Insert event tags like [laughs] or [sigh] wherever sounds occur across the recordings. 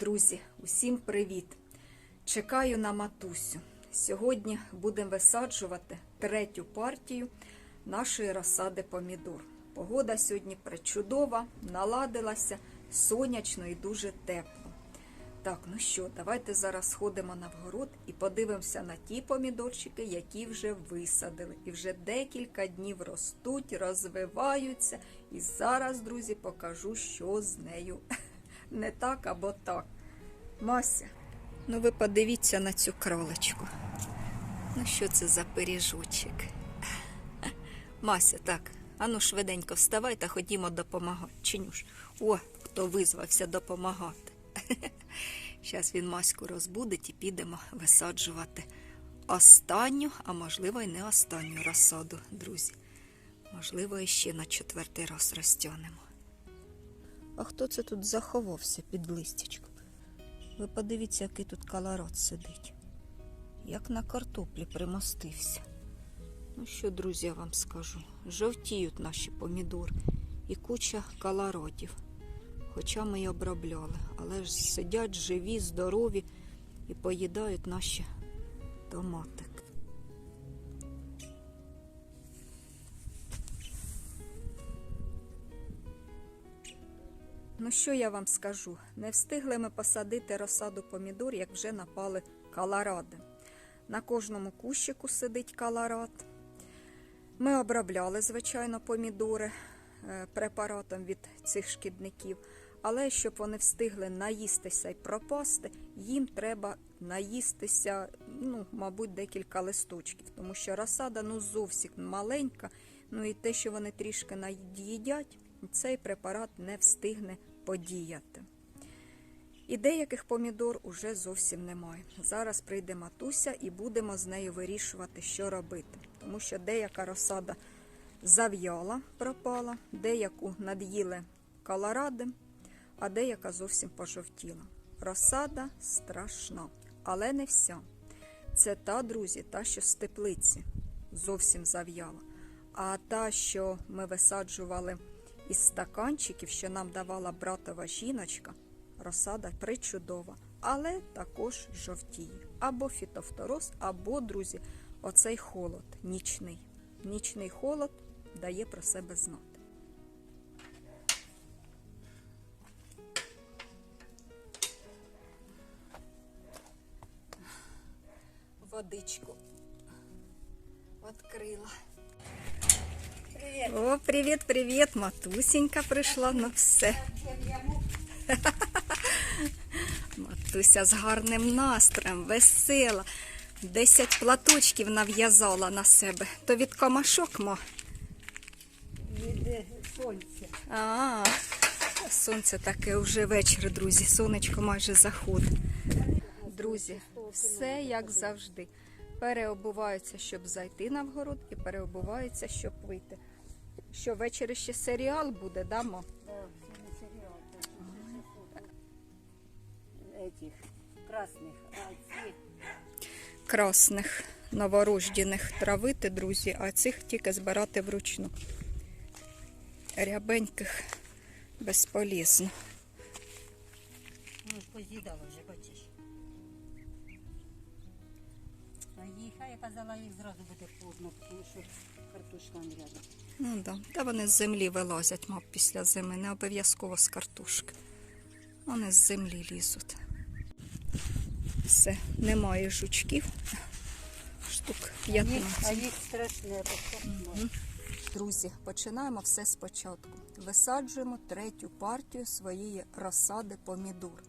Друзі, усім привіт! Чекаю на матусю. Сьогодні будемо висаджувати третю партію нашої розсади помідор. Погода сьогодні причудова, наладилася, сонячно і дуже тепло. Так, ну що, давайте зараз сходимо на вгород і подивимося на ті помідорчики, які вже висадили. І вже декілька днів ростуть, розвиваються. І зараз, друзі, покажу, що з нею не так або так. Мася, ну ви подивіться на цю кроличку. Ну, що це за пиріжочок? [laughs] Мася, так, ану швиденько вставай та ходімо допомагати. Чинюш. О, хто визвався допомагати. [laughs] Зараз він Маську розбудить і підемо висаджувати останню, а можливо, і не останню розсаду, друзі. Можливо, іще на четвертий раз розтягнемо. А хто це тут заховався під листячком? Ви подивіться, який тут колорот сидить. Як на картоплі примостився. Ну що, друзі, я вам скажу? Жовтіють наші помідори і куча колоротів. Хоча ми й обробляли, але ж сидять живі, здорові і поїдають наші томати. Ну, що я вам скажу? Не встигли ми посадити розсаду помідор, як вже напали каларади. На кожному кущику сидить каларад. Ми обробляли, звичайно, помідори е, препаратом від цих шкідників. Але щоб вони встигли наїстися і пропасти, їм треба наїстися, ну, мабуть, декілька листочків, тому що розсада ну, зовсім маленька. Ну і те, що вони трішки наїдять, цей препарат не встигне подіяти. І деяких помідор уже зовсім немає. Зараз прийде матуся і будемо з нею вирішувати, що робити. Тому що деяка розсада зав'яла, пропала, деяку над'їли колоради, а деяка зовсім пожовтіла. Розсада страшна, але не вся. Це та, друзі, та, що з теплиці зовсім зав'яла. А та, що ми висаджували із стаканчиків, що нам давала братова жіночка, розсада причудова, але також жовтіє. Або фітофтороз, або, друзі, оцей холод нічний. Нічний холод дає про себе знати. Водичку відкрила. Привет. О, привіт, привіт, матусенька прийшла, ну все. [laughs] Матуся з гарним настроєм, весела. Десять платочків нав'язала на себе. То від комашок, ма. Іде сонце. А, сонце таке вже вечір, друзі. Сонечко майже заходить. Друзі, все як завжди. Переобуваються, щоб зайти на вгород, і переобуваються, щоб вийти. Що ввечері ще серіал буде, да, ма? Да, не серіал. Этих красних, а ці красних новорождених травити, друзі, а цих тільки збирати вручну. Рябеньких безполезно. ну, поз'їдала вже, бачиш. А їх, а я казала, їх зразу буде поздно, тому що картошка не рядом. Ну да. Та вони з землі вилазять, мав після зими, не обов'язково з картошки. Вони з землі лізуть. Все, немає жучків. Штук А їх, 15. а їх страшне, бо Друзі, починаємо все спочатку. Висаджуємо третю партію своєї розсади помідор.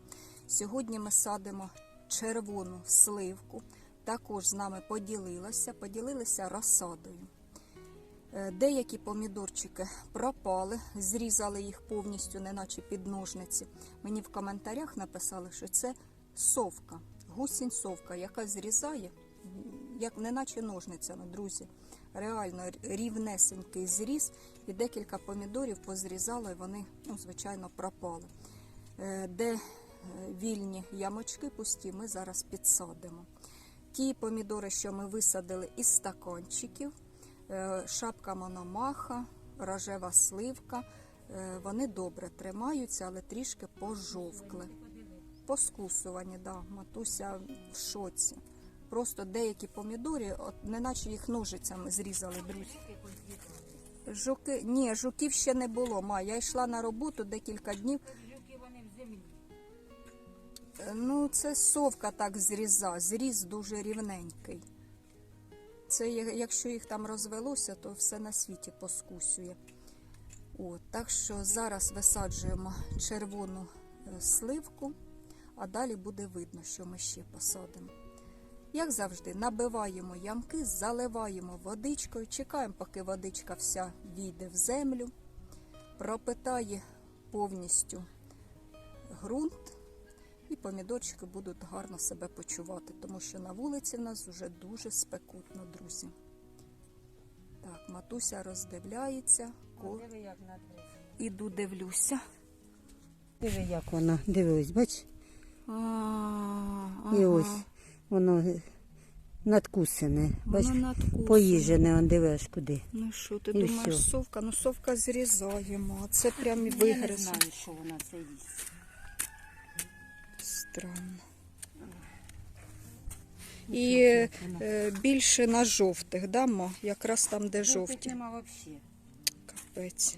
Сьогодні ми садимо червону сливку. Також з нами поділилася, поділилися розсадою. Е, Деякі помідорчики пропали, зрізали їх повністю, неначе під ножниці. Мені в коментарях написали, що це совка, гусінь совка, яка зрізає, як неначе ножницями, друзі. Реально рівнесенький зріз, і декілька помідорів позрізало, і вони, ну, звичайно, пропали. Е, Де е, вільні ямочки пусті, ми зараз підсадимо. Ті помідори, що ми висадили із стаканчиків, шапка мономаха, рожева сливка, е, вони добре тримаються, але трішки пожовкли. Поскусувані, да. Матуся в шоці. Просто деякі помідори, от неначе їх ножицями зрізали, друзі. Жуки, ні, жуків ще не було. Ма, я йшла на роботу декілька днів. Жуки вони в землі. Е, Ну, це совка так зріза, зріз дуже рівненький. Це якщо їх там розвелося, то все на світі поскусює. От, так що зараз висаджуємо червону е, сливку, а далі буде видно, що ми ще посадимо. Як завжди, набиваємо ямки, заливаємо водичкою, чекаємо, поки водичка вся війде в землю, пропитає повністю ґрунт, і помідорчики будуть гарно себе почувати, тому що на вулиці в нас вже дуже спекутно, друзі. Так, матуся роздивляється, ко- іду дивлюся. Диви, як вона. Дивись, бач? А, І ось воно надкусене. Бач, Воно надкусане. поїжене, он дивиш куди. Ну що, ти І думаєш, всьо. совка? Ну совка зрізаємо, а це прям Я не знаю, що вона це їсть. Странно. Ну, І е, більше на жовтих, да, ма? Якраз там, де жовті. нема взагалі. Капець.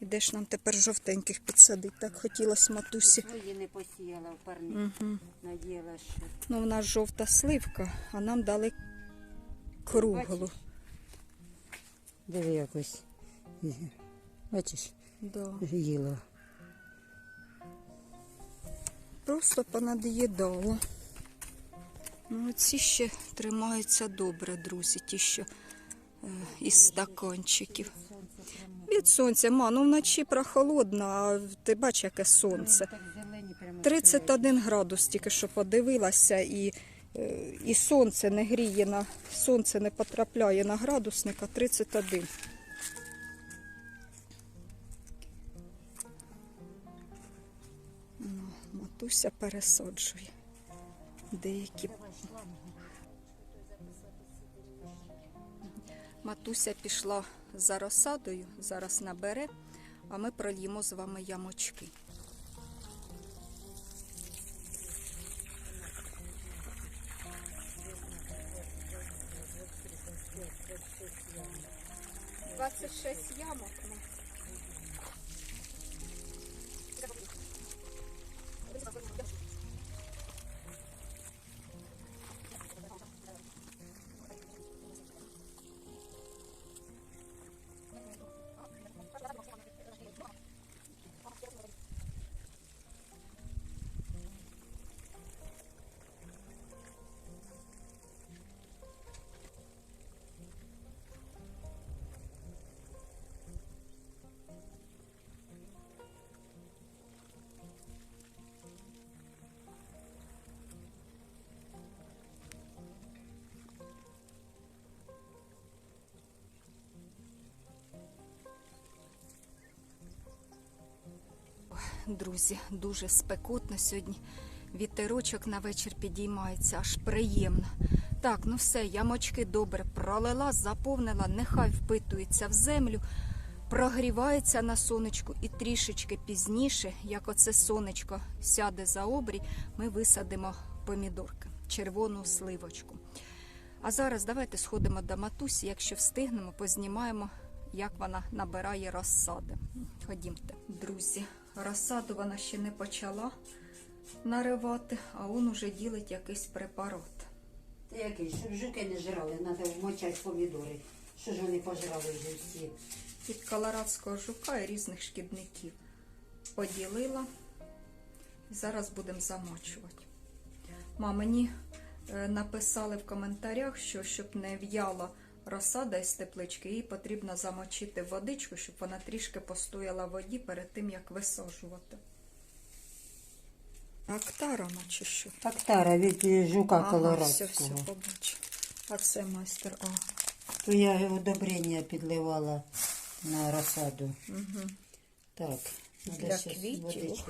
Ідеш нам тепер жовтеньких підсадити. Так хотілося матусі. Свої не посіяла в парні. Угу. Надіяла, що. Ну, в нас жовта сливка, а нам дали круглу. Диви якось. Бачиш, Да. їла. Просто понад'їдало. Ну, ці ще тримаються добре, друзі, ті, що е, із стаканчиків. Від сонця, ма, ну вночі прохолодно, а ти бач, яке сонце. Так зелені прямо. 31 градус тільки що подивилася, і, е, і сонце не гріє на сонце не потрапляє на градусника 31. Матуся пересаджує. Деякі. Матуся пішла за розсадою, зараз набере, а ми прольємо з вами ямочки. Двадцять шість ямок. Друзі, дуже спекотно сьогодні. Вітерочок на вечір підіймається, аж приємно. Так, ну все, ямочки добре пролила, заповнила, нехай впитується в землю, прогрівається на сонечку і трішечки пізніше, як оце сонечко сяде за обрій, ми висадимо помідорки, червону сливочку. А зараз давайте сходимо до матусі, якщо встигнемо, познімаємо, як вона набирає розсади. Ходімте, друзі. Розсаду вона ще не почала наривати, а он уже ділить якийсь препарат. Це який, щоб жуки не жрали, треба вмочати помідори. Що ж вони пожрали вже всі? Від колорадського жука і різних шкідників. Поділила. Зараз будемо замочувати. Ма, мені е, написали в коментарях, що щоб не в'яла розсада із теплички, її потрібно замочити в водичку, щоб вона трішки постояла в воді перед тим, як висаджувати. Актарана чи що? Тактара від жука Ага, все, колорадського. все, побачу. А це майстер А. То я удобрення підливала на розсаду. Угу. Так, Для квітів.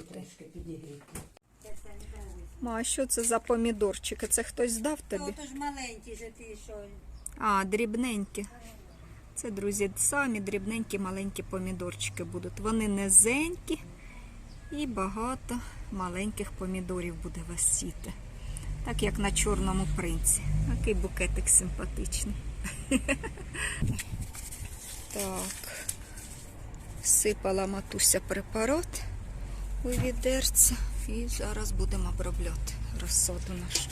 Ма, а що це за помідорчики? Це хтось здав тобі? то ж маленькі же ти що. А, дрібненькі. Це, друзі, самі дрібненькі маленькі помідорчики будуть. Вони низенькі І багато маленьких помідорів буде висіти. Так як на чорному принці. Такий букетик симпатичний. [laughs] Так. Сипала матуся препарат у відерце. І зараз будемо обробляти розсаду нашу.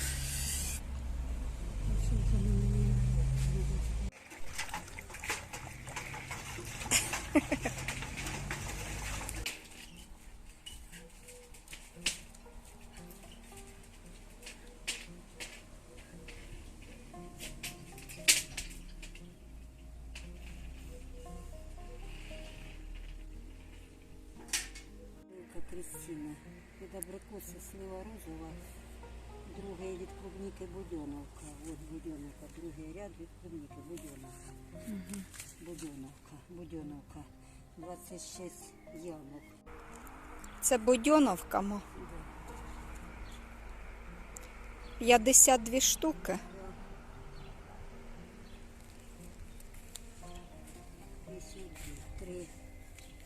Кристина. Від абрикоси слива розова, другий від клубніки будьоновка. От будьоновка, другий ряд від клубніки будьоновка. Будьоновка, будьоновка. 26 ямок. Це будьоновка, ма. 52 штуки. Вісім, три,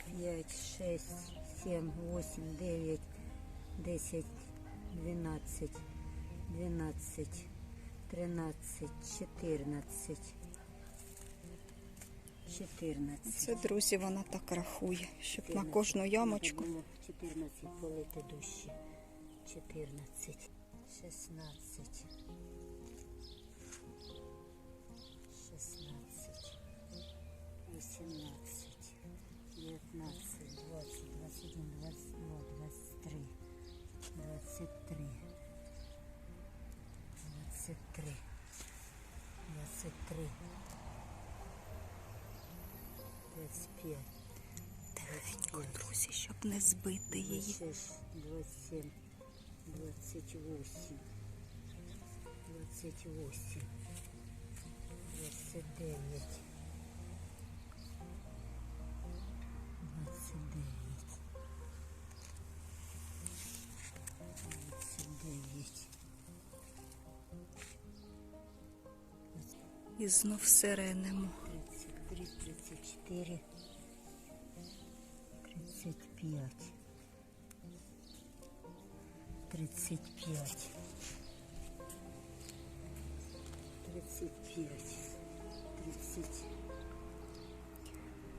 п'ять, шесть, сім, восемь, дев'ять, десять, дванадцять, дванадцять, тринадцять, чотирнадцять. Чотирнадцять. Це, друзі, вона так рахує, щоб на кожну ямочку. було 14 полити дужче. 14, 16, 16, 18, Тихенько, щоб не збити її. 26, 27, 28, 28, 29, 29, 29, І знов сиренимо. 33, 34, 35, 35, 35, 30,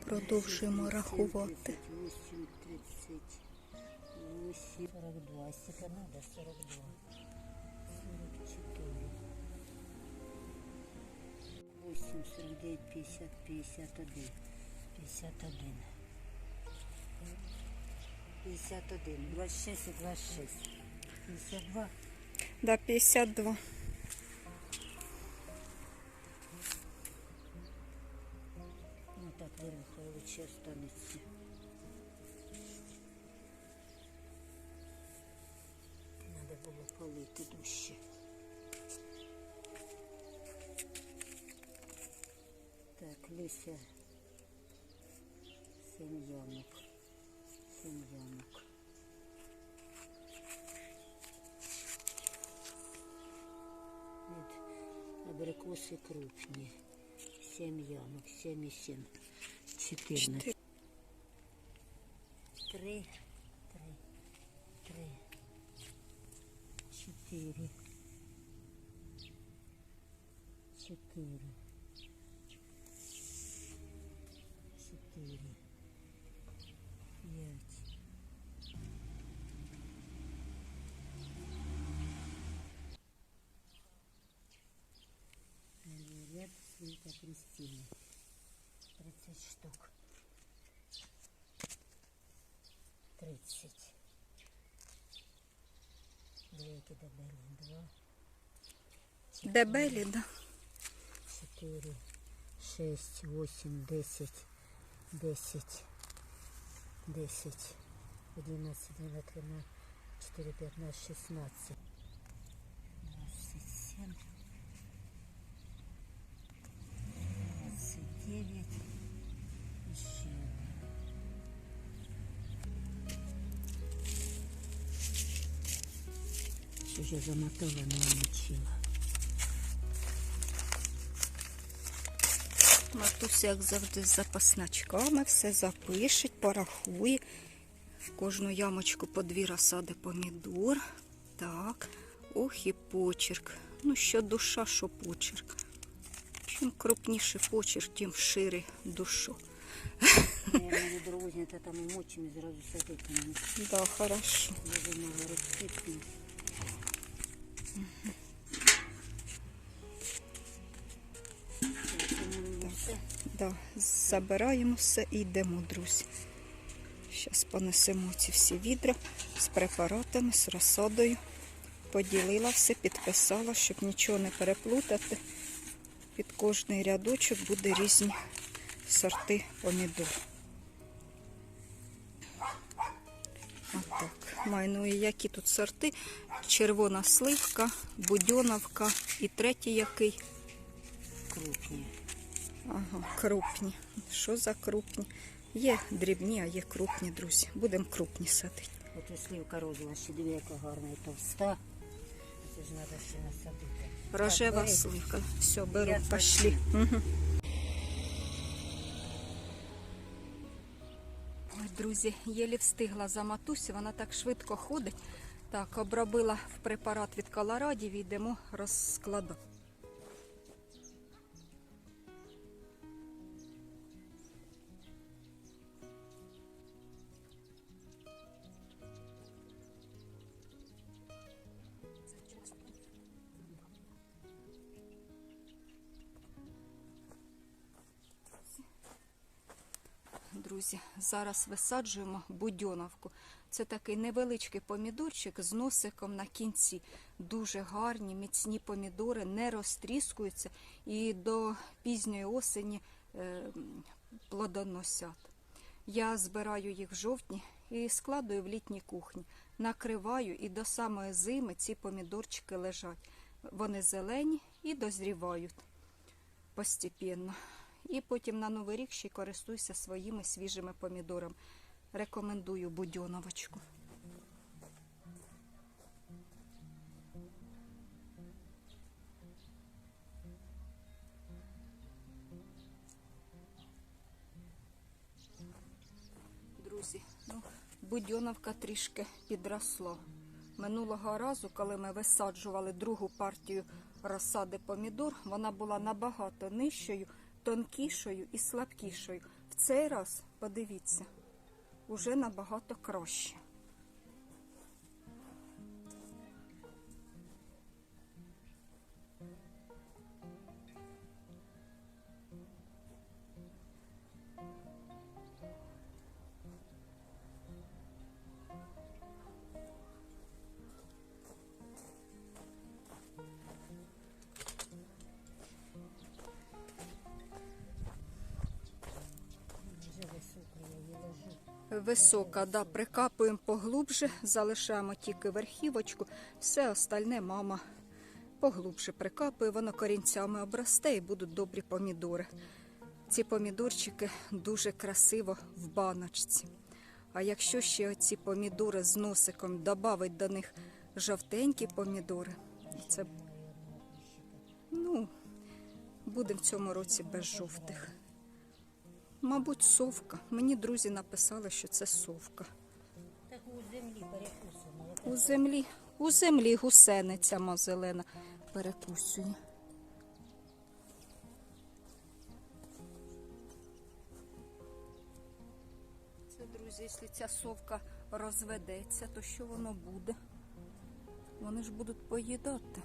Продовжуємо рахувати. 38, 38, 42, стільки надо, 42, 44, 8, 49, 50, 51, 51, 51, 26 і 26, 52, Да, 52. ну так вирухаю, лучше останеться. Надо було полити дужче. Так, Лися. Сім потім ямок. Абрикоси крупні. 7 ямок, 7 і 7. 14. 3, 3, 3, 4, 4. Кристины. 30 штук. 30. Двойки добавили. Два. Добавили, да. 4, 6, 8, 10, 10, 10, 11, 12, 13, 4, 15, 16, 27, девять. Еще одна. Що ж я замотала, не намочила. Матуся, як завжди, з запасначками все запишеть, порахує. В кожну ямочку по дві розсади помідор. Так. Ох і почерк. Ну, що душа, що почерк. Чим крупніше почерк, тим шире душу. Мене дорозні, та там мочимо зразу садити. мені. Да, хорошо. Дуже мало розсипки. Да, забираємо все і йдемо, друзі. Зараз понесемо ці всі відра з препаратами, з розсадою. Поділила все, підписала, щоб нічого не переплутати. Під кожний рядочок буде різні сорти помідор. Отак. Маю, ну і які тут сорти? Червона сливка, будьоновка і третій який. крупні. Ага, крупні. Що за крупні? Є дрібні, а є крупні, друзі. Будемо крупні садити. Ото слівка розова, ще диви, яка гарна і товста. Це ж треба ще насадити. Рожева бери. сливка. Все, беру, Я пошли. Угу. Ой, друзі, єлі встигла за матусю, вона так швидко ходить. Так, обробила в препарат від колорадів і йдемо розкладати. Друзі, зараз висаджуємо будьоновку. Це такий невеличкий помідорчик з носиком на кінці. Дуже гарні, міцні помідори, не розтріскуються і до пізньої осені е, плодоносять. Я збираю їх в жовтні і складую в літній кухні. Накриваю і до самої зими ці помідорчики лежать. Вони зелені і дозрівають постепенно. І потім на Новий рік ще й користуюся своїми свіжими помідорами. Рекомендую будьоновочку. Друзі, ну, будьоновка трішки підросла. Минулого разу, коли ми висаджували другу партію розсади помідор, вона була набагато нижчою, тонкішою і слабкішою. В цей раз, подивіться, уже набагато краще. Висока, да, прикапуємо поглубже, залишаємо тільки верхівочку, все остальне мама поглубже прикапує, воно корінцями обросте і будуть добрі помідори. Ці помідорчики дуже красиво в баночці. А якщо ще оці помідори з носиком додати до них жовтенькі помідори, це ну, буде в цьому році без жовтих. Мабуть, совка. Мені друзі написали, що це совка. Так у землі перекусано. У землі, у землі гусениця ма зелена перекусює. Це, друзі, якщо ця совка розведеться, то що воно буде? Вони ж будуть поїдати.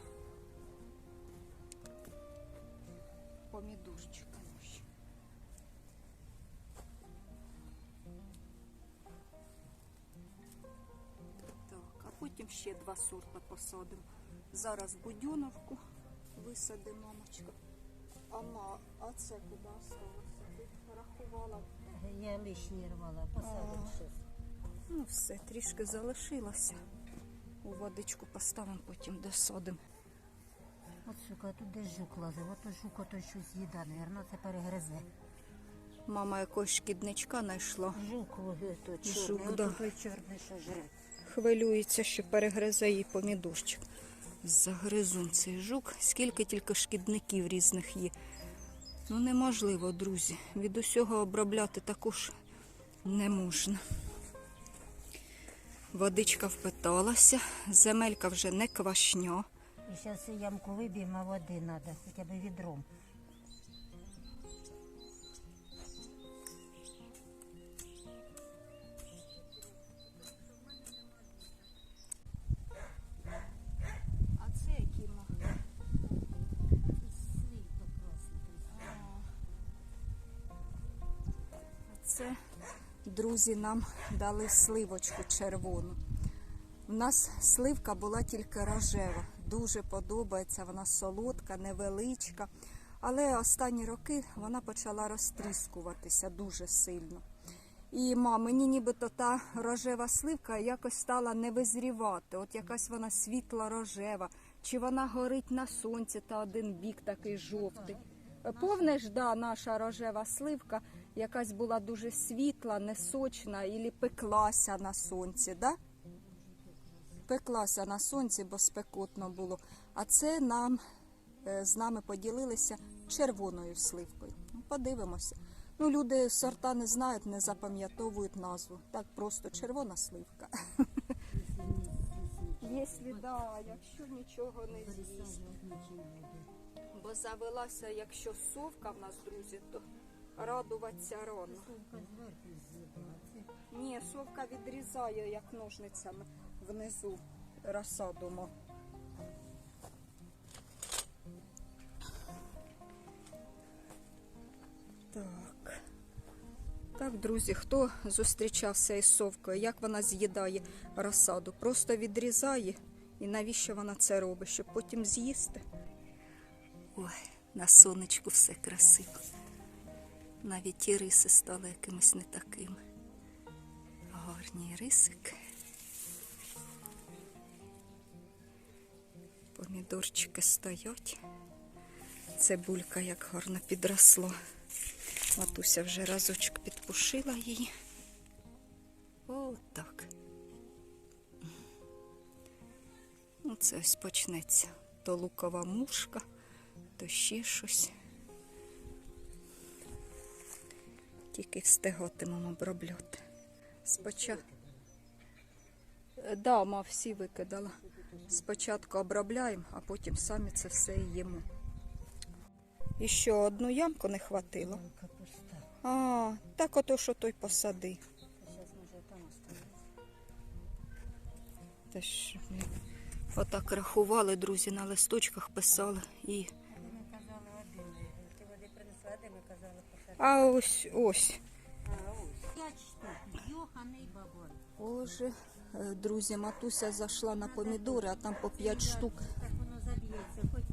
Помідорчика ще два сорта посадимо. Зараз будьоновку висадимо, мамочка. А, а це куди осталося? Ти рахувала. Я лишні рвала, посадимо щось. Ну, все, трішки залишилося. У водичку поставимо, потім досадимо. От сука, тут десь жук лазив, ото жук ото щось їда, навірно, це перегризе. Мама якогось шкідничка знайшла. Жук, то Жук, чорний, да. ото той чорний, що жре. Хвилюється, що перегризе їй помідорчик. Загризун цей жук. Скільки тільки шкідників різних є. Ну, неможливо, друзі. Від усього обробляти також не можна. Водичка впиталася, земелька вже не квашня. І зараз ямку виб'ємо, води треба, хоча б відром. Це друзі нам дали сливочку червону. У нас сливка була тільки рожева. Дуже подобається, вона солодка, невеличка. Але останні роки вона почала розтріскуватися дуже сильно. І ма, мені нібито та рожева сливка якось стала не визрівати. От якась вона світла рожева, чи вона горить на сонці, та один бік такий жовтий. Повниш, да, наша рожева сливка якась була дуже світла, несочна, і пеклася на сонці, да? Пеклася на сонці, бо спекотно було. А це нам е, з нами поділилися червоною сливкою. Ну, подивимося. Ну, люди сорта не знають, не запам'ятовують назву. Так просто червона сливка. [laughs] Якщо, да, якщо нічого не з'їсть. Бо завелася, якщо совка в нас, друзі, то радуватися рано. Ні, совка відрізає, як ножницями внизу розсадимо. Так. Так, друзі, хто зустрічався із совкою, як вона з'їдає розсаду? Просто відрізає. І навіщо вона це робить? Щоб потім з'їсти? Ой, на сонечку все красиво. Навіть і риси стали якимось не такими. Гарні рисики. Помідорчики стоять. Цибулька як гарно підросла. Матуся вже разочок підпушила її. О, так. Ну, це ось почнеться. То лукова мушка, то ще щось. Тільки встигатимемо обробляти. Спочатку. Да, ма всі викидала. Спочатку обробляємо, а потім самі це все їмо. І що, одну ямку не хватило? А, так ото, що той посади. Зараз може там оставити. Та ж, блін. Отак рахували, друзі, на листочках писали. І... А ось ось. П'ять штук. Йоханий бабой. Боже, е, друзі, матуся зайшла на помідори, а там по 5 штук. Так воно заб'ється. Хоч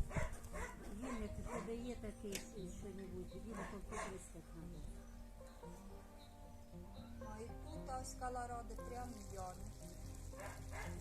вільник у тебе є такий що-небудь, він попитися треба. А і тут ось колоради прямо ями. Чим